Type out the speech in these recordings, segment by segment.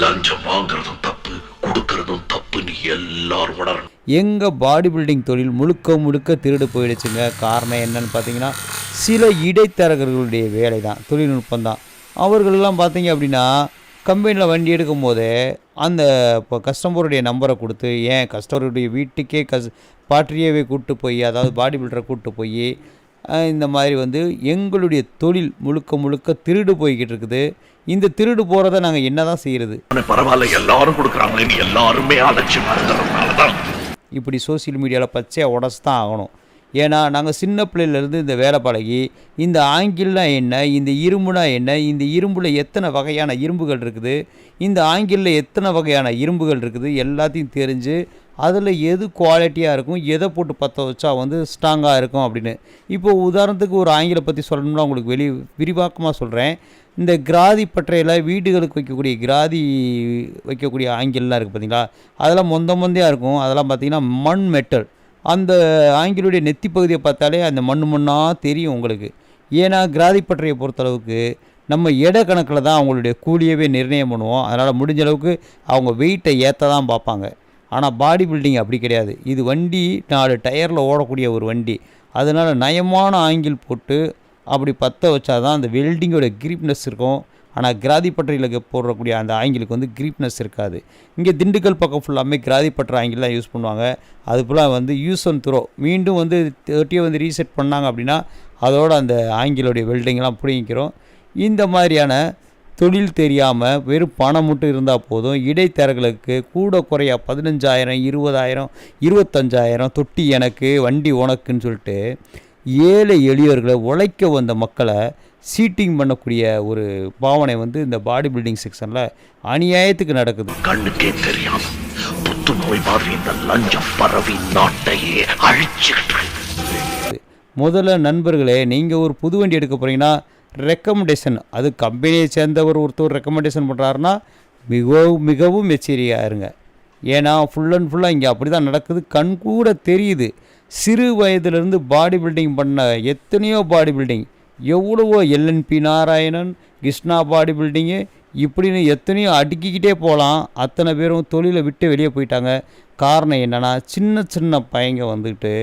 லஞ்சம் வாங்குறதும் தப்பு கொடுக்கறதும் தப்புன்னு எல்லாரும் உணரணும். எங்கள் பாடி பில்டிங் தொழில் முழுக்க முழுக்க திருடு போயிடுச்சுங்க. காரணம் என்னன்னு பார்த்தீங்கன்னா சில இடைத்தரகர்களுடைய வேலை தான் தொழில்நுட்பம் தான் அவர்களெல்லாம் பார்த்தீங்க அப்படின்னா கம்பெனியில் வண்டி எடுக்கும் போதே அந்த இப்போ கஸ்டமருடைய நம்பரை கொடுத்து ஏன் கஸ்டமருடைய வீட்டுக்கே கஸ் பாட்ரியவே கூப்பிட்டு போய் அதாவது பாடி பில்டரை கூப்பிட்டு போய் இந்த மாதிரி வந்து எங்களுடைய தொழில் முழுக்க முழுக்க திருடு போய்கிட்டு இருக்குது. இந்த திருடு போகிறத நாங்கள் என்ன தான் செய்கிறது பரவாயில்ல எல்லாரும் கொடுக்குறாங்களேன்னு எல்லாருமே இப்படி சோஷியல் மீடியாவில் பச்சையாக உடச்சு தான் ஆகணும். ஏன்னா நாங்கள் சின்ன பிள்ளையிலேருந்து இந்த வேலை பழகி இந்த ஆங்கில்னா என்ன இந்த இரும்புனா என்ன இந்த இரும்பில் எத்தனை வகையான இரும்புகள் இருக்குது இந்த ஆங்கிலில் எத்தனை வகையான இரும்புகள் இருக்குது எல்லாத்தையும் தெரிஞ்சு அதில் எது குவாலிட்டியாக இருக்கும் எதை போட்டு பற்ற வச்சா வந்து ஸ்ட்ராங்காக இருக்கும் அப்படின்னு. இப்போ உதாரணத்துக்கு ஒரு ஆங்கிலை பற்றி சொல்லணும்னா உங்களுக்கு வெளி விரிவாக்கமாக சொல்கிறேன் இந்த கிராதி பற்றையில் வீடுகளுக்கு வைக்கக்கூடிய கிராதி வைக்கக்கூடிய ஆங்கிலெலாம் இருக்குது பார்த்தீங்களா? அதெல்லாம் மொந்த மொந்தையாக இருக்கும். அதெல்லாம் பார்த்தீங்கன்னா மண் மெட்டல். அந்த ஆங்கிலுடைய நெத்தி பகுதியை பார்த்தாலே அந்த மண் மண்ணாக தெரியும் உங்களுக்கு. ஏன்னா கிராதி பற்றையை பொறுத்தளவுக்கு நம்ம எடை கணக்கில் தான் அவங்களுடைய கூலியவே நிர்ணயம் பண்ணுவோம். அதனால் முடிஞ்ச அளவுக்கு அவங்க வெயிட்டை ஏற்ற தான் பார்ப்பாங்க. ஆனால் பாடி பில்டிங் அப்படி கிடையாது. இது வண்டி நாலு டயரில் ஓடக்கூடிய ஒரு வண்டி. அதனால் நயமான ஆங்கிள் போட்டு அப்படி பற்ற வச்சா தான் அந்த வெல்டிங்கோட கிரிப்னஸ் இருக்கும். ஆனால் கிராதி பட்டறையில் போடக்கூடிய அந்த ஆங்கிலுக்கு வந்து கிரீப்னஸ் இருக்காது. இங்கே திண்டுக்கல் பக்கம் ஃபுல்லாமே கிராதி பட்டற ஆங்கிள் தான் யூஸ் பண்ணுவாங்க. அது ஃபுல்லாக வந்து யூஸ் அண்ட் த்ரோ மீண்டும் வந்து தேர்ட்டியை வந்து ரீசெட் பண்ணாங்க அப்படின்னா அதோட அந்த ஆங்கிலோடைய வெல்டிங்லாம் பிடிங்கிக்கிறோம். இந்த மாதிரியான தொழில் தெரியாமல் வெறும் பணம் மட்டும் இருந்தால் போதும். இடைத்தரகர்களுக்கு கூட குறையா பதினஞ்சாயிரம் இருபதாயிரம் இருபத்தஞ்சாயிரம் தொட்டி எனக்கு வண்டி உனக்குன்னு சொல்லிட்டு ஏழை எளியவர்களை உழைக்க வந்த மக்களை சீட்டிங் பண்ணக்கூடிய ஒரு பாவனை வந்து இந்த பாடி பில்டிங் செக்ஷனில் அநியாயத்துக்கு நடக்குது. கண்ணுக்கே தெரியாம புத்துநோய் மாதிரி இந்த லஞ்சம் பரவி நாட்டையே அழிச்சுக்கிட்டு முதல்ல நண்பர்களே நீங்கள் ஒரு புது வண்டி எடுக்க போகிறீங்கன்னா ரெக்கமெண்டேஷன் அது கம்பெனியை சேர்ந்தவர் ஒருத்தர் ரெக்கமெண்டேஷன் பண்ணுறாருன்னா மிகவும் மிகவும் எச்சரிக்கையாக இருங்க. ஏன்னா ஃபுல் அண்ட் ஃபுல்லாக இங்கே அப்படி தான் நடக்குது. கண் கூட தெரியுது. சிறு வயதிலிருந்து பாடி பில்டிங் பண்ண எத்தனையோ பாடி பில்டிங் எவ்வளவோ LNB Narayanan Krishna body building இப்படின்னு எத்தனையோ அடுக்கிக்கிட்டே போகலாம். அத்தனை பேரும் தொழிலை விட்டு வெளியே போயிட்டாங்க. காரணம் என்னென்னா சின்ன சின்ன பையங்க வந்துக்கிட்டு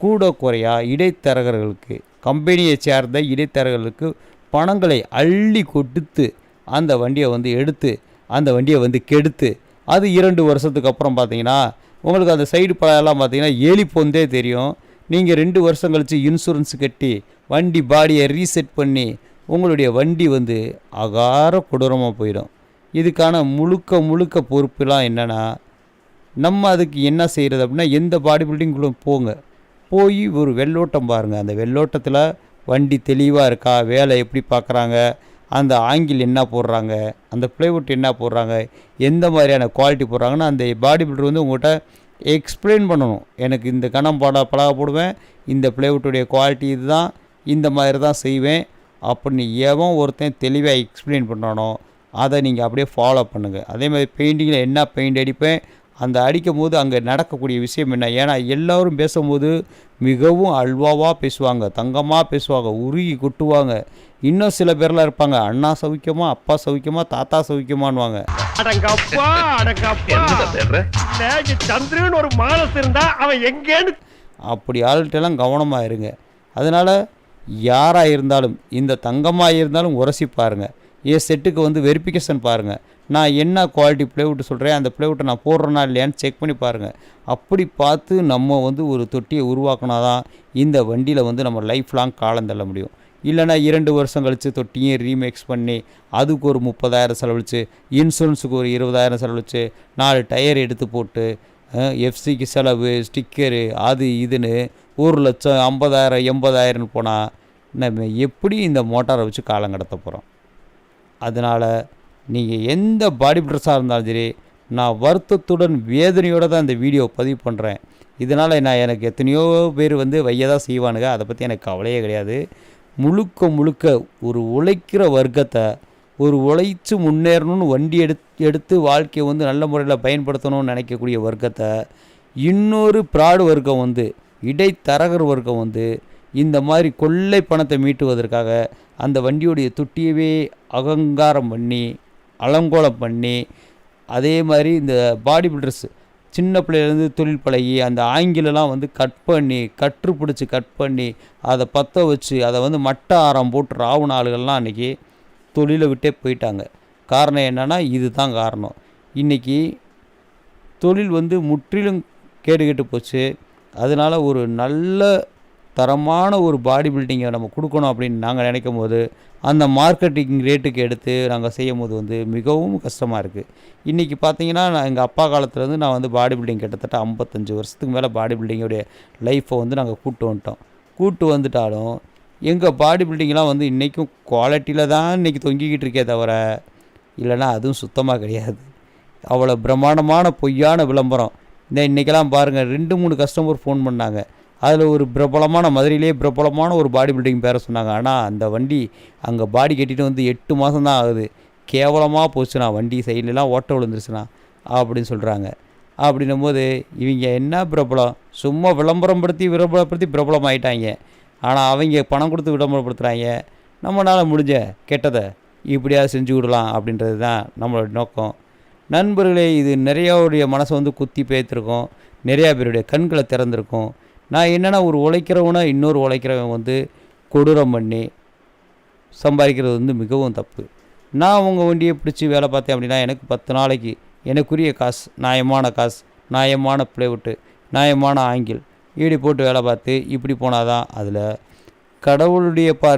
கூட குறையா இடைத்தரகர்களுக்கு கம்பெனியை சேர்ந்த இடைத்தரகர்களுக்கு பணங்களை அள்ளி கொடுத்து அந்த வண்டியை வந்து எடுத்து அந்த வண்டியை வந்து கெடுத்து அது இரண்டு வருஷத்துக்கு அப்புறம் பார்த்தீங்கன்னா உங்களுக்கு அந்த சைடு பழையெல்லாம் பார்த்தீங்கன்னா ஏலி பொந்தே தெரியும். நீங்கள் ரெண்டு வருஷம் கழித்து இன்சூரன்ஸ் கட்டி வண்டி பாடியை ரீசெட் பண்ணி உங்களுடைய வண்டி வந்து அகார கொடூரமாக போயிடும். இதுக்கான முழுக்க முழுக்க பொறுப்புலாம் என்னென்னா நம்ம அதுக்கு என்ன செய்கிறது அப்படின்னா எந்த பாடி பில்டிங்குள்ளே போங்க. போய் ஒரு வெள்ளோட்டம் பாருங்கள் அந்த வெள்ளோட்டத்தில் வண்டி தெளிவாக இருக்கா? வேலை எப்படி பார்க்குறாங்க அந்த ஆங்கிள் என்ன போடுறாங்க? அந்த ப்ளைவுட் என்ன போடுறாங்க? எந்த மாதிரியான குவாலிட்டி போடுறாங்கன்னு அந்த பாடி பில்டர் வந்து உங்கள்கிட்ட எக்ஸ்பிளைன் பண்ணணும். எனக்கு இந்த கணம் பாட பழக போடுவேன். இந்த ப்ளைவுட்டுடைய குவாலிட்டி இதுதான். இந்த மாதிரி தான் செய்வேன். அப்படின்னு எவன் ஒருத்தன் தெளிவாக எக்ஸ்பிளைன் பண்ணணும் அதை நீங்கள் அப்படியே ஃபாலோ பண்ணுங்கள் அதே மாதிரி பெயிண்டிங்கில் என்ன பெயிண்ட் அடிப்பேன்? அந்த அடிக்கும் போது அங்கே நடக்கக்கூடிய விஷயம் என்ன? ஏன்னா எல்லோரும் பேசும்போது மிகவும் அல்வாவாக பேசுவாங்க தங்கமாக பேசுவாங்க உருகி கொட்டுவாங்க. இன்னும் சில பேர்லாம் இருப்பாங்க அண்ணா சௌக்கியமா அப்பா சௌக்கியமா தாத்தா சௌக்கியமானுவாங்க சந்திரன் ஒரு மானஸ் இருந்தா அவன் எங்கேன்னு அப்படி ஆள்கிட்டலாம் கவனமாக இருங்க அதனால் யாராக இருந்தாலும் இந்த தங்கமாக இருந்தாலும் உரசி பாருங்கள் என் செட்டுக்கு வந்து வெரிஃபிகேஷன் பாருங்கள் நான் என்ன குவாலிட்டி ப்ளேவுட் சொல்கிறேன் அந்த ப்ளேவுட்டை நான் போடுறேனா இல்லையான்னு செக் பண்ணி பாருங்கள் அப்படி பார்த்து நம்ம வந்து ஒரு தொட்டியை உருவாக்கினா தான் இந்த வண்டியில் வந்து நம்ம லைஃப் லாங் காலம் தள்ள முடியும். இல்லைனா இரண்டு வருஷம் கழித்து தொட்டியும் ரீமேக்ஸ் பண்ணி அதுக்கு ஒரு முப்பதாயிரம் செலவழித்து இன்சூரன்ஸுக்கு ஒரு இருபதாயிரம் செலவழித்து நாலு டயர் எடுத்து போட்டு எஃப்சிக்கு செலவு ஸ்டிக்கரு அது இதுன்னு ஒரு லட்சம் ஐம்பதாயிரம் எண்பதாயிரம்னு போனால் நம்ம எப்படி இந்த மோட்டாரை வச்சு காலம் கடத்த போகிறோம் அதனால் நீங்கள் எந்த பாடி பில்டர்ஸாக இருந்தாலும் சரி நான் வருத்தத்துடன் வேதனையோடு தான் இந்த வீடியோ பதிவு பண்ணுறேன் இதனால் நான் எனக்கு எத்தனையோ பேர் வந்து வையதாக தான் செய்வானுங்க. அதை பற்றி எனக்கு கவலையே கிடையாது. முழுக்க முழுக்க ஒரு உழைக்கிற வர்க்கத்தை ஒரு உழைச்சி முன்னேறணும்னு வண்டி எடுத்து எடுத்து வாழ்க்கையை வந்து நல்ல முறையில் பயன்படுத்தணும்னு நினைக்கக்கூடிய வர்க்கத்தை இன்னொரு ப்ராடு வர்க்கம் வந்து இடைத்தரகர் வர்க்கம் வந்து இந்த மாதிரி கொள்ளை பணத்தை மீட்டுவதற்காக அந்த வண்டியுடைய தொட்டியவே அகங்காரம் பண்ணி அலங்கோலம் பண்ணி அதே மாதிரி இந்த பாடி பில்டர்ஸ் சின்ன பிள்ளையிலேருந்து தொழில் பழகி அந்த ஆங்கிலெலாம் வந்து கட் பண்ணி கற்று பிடிச்சி கட் பண்ணி அதை பற்ற வச்சு அதை வந்து மட்ட ஆரம் போட்டு ராவுன ஆளுகள்லாம் அன்றைக்கி தொழிலை விட்டே போயிட்டாங்க. காரணம் என்னென்னா இது தான் காரணம். இன்றைக்கி தொழில் வந்து முற்றிலும் கேடுகட்டு போச்சு. அதனால் ஒரு நல்ல தரமான ஒரு பாடி பில்டிங்கை நம்ம கொடுக்கணும் அப்படின்னு நாங்கள் நினைக்கும் போது அந்த மார்க்கெட்டிங் ரேட்டுக்கு எடுத்து நாங்கள் செய்யும் போது வந்து மிகவும் கஷ்டமாக இருக்குது இன்றைக்கி பார்த்தீங்கன்னா நான் எங்கள் அப்பா காலத்துலேருந்து நான் வந்து பாடி பில்டிங் கிட்டத்தட்ட ஐம்பத்தஞ்சு வருஷத்துக்கு மேலே பாடி பில்டிங்கோடைய லைஃப்பை வந்து நாங்கள் கூப்பிட்டு வந்துட்டோம். கூப்பிட்டு வந்துட்டாலும் எங்கள் பாடி பில்டிங்லாம் வந்து இன்றைக்கும் குவாலிட்டியில் தான் இன்றைக்கி தொங்கிக்கிட்டு இருக்கே தவிர இல்லைன்னா அதுவும் சுத்தமாக கிடையாது. அவ்வளோ பிரம்மாண்டமான பொய்யான விளம்பரம். இந்த இன்றைக்கெல்லாம் பாருங்கள் ரெண்டு மூணு கஸ்டமர் ஃபோன் பண்ணாங்க. அதில் ஒரு பிரபலமான மதுரையிலே பிரபலமான ஒரு பாடி பில்டிங் பேரை சொன்னாங்க. ஆனால் அந்த வண்டி அங்கே பாடி கட்டிட்டு வந்து எட்டு மாதம் தான் ஆகுது. கேவலமாக போச்சுண்ணா வண்டி சைட்லலாம் ஓட்ட விழுந்துருச்சுண்ணா அப்படின்னு சொல்கிறாங்க அப்படின்னும் போது இவங்க என்ன பிரபலம்? சும்மா விளம்பரம் படுத்தி விளம்பரப்படுத்தி பிரபலம் ஆயிட்டாங்க ஆனால் அவங்க பணம் கொடுத்து விளம்பரப்படுத்துகிறாங்க நம்மளால் முடிஞ்ச கெட்டதை இப்படியாவது செஞ்சு விடலாம் அப்படின்றது தான் நம்மளோட நோக்கம். நண்பர்களே இது நிறையாவுடைய மனசை வந்து குத்தி பேத்துருக்கோம். நிறையா பேருடைய கண்களை திறந்திருக்கும். நான் என்னென்னா ஒரு உழைக்கிறவனா இன்னொரு உழைக்கிறவன் வந்து கொடூரம் பண்ணி சம்பாதிக்கிறது வந்து மிகவும் தப்பு. நான் உங்கள் வண்டியை பிடிச்சி வேலை பார்த்தேன் அப்படின்னா எனக்கு பத்து நாளைக்கு எனக்குரிய காசு நியாயமான காசு நியாயமான பிளேவுட்டு நியாயமான ஆங்கிள் இப்படி போட்டு வேலை பார்த்து இப்படி போனால் தான் அதில் கடவுளுடைய பார்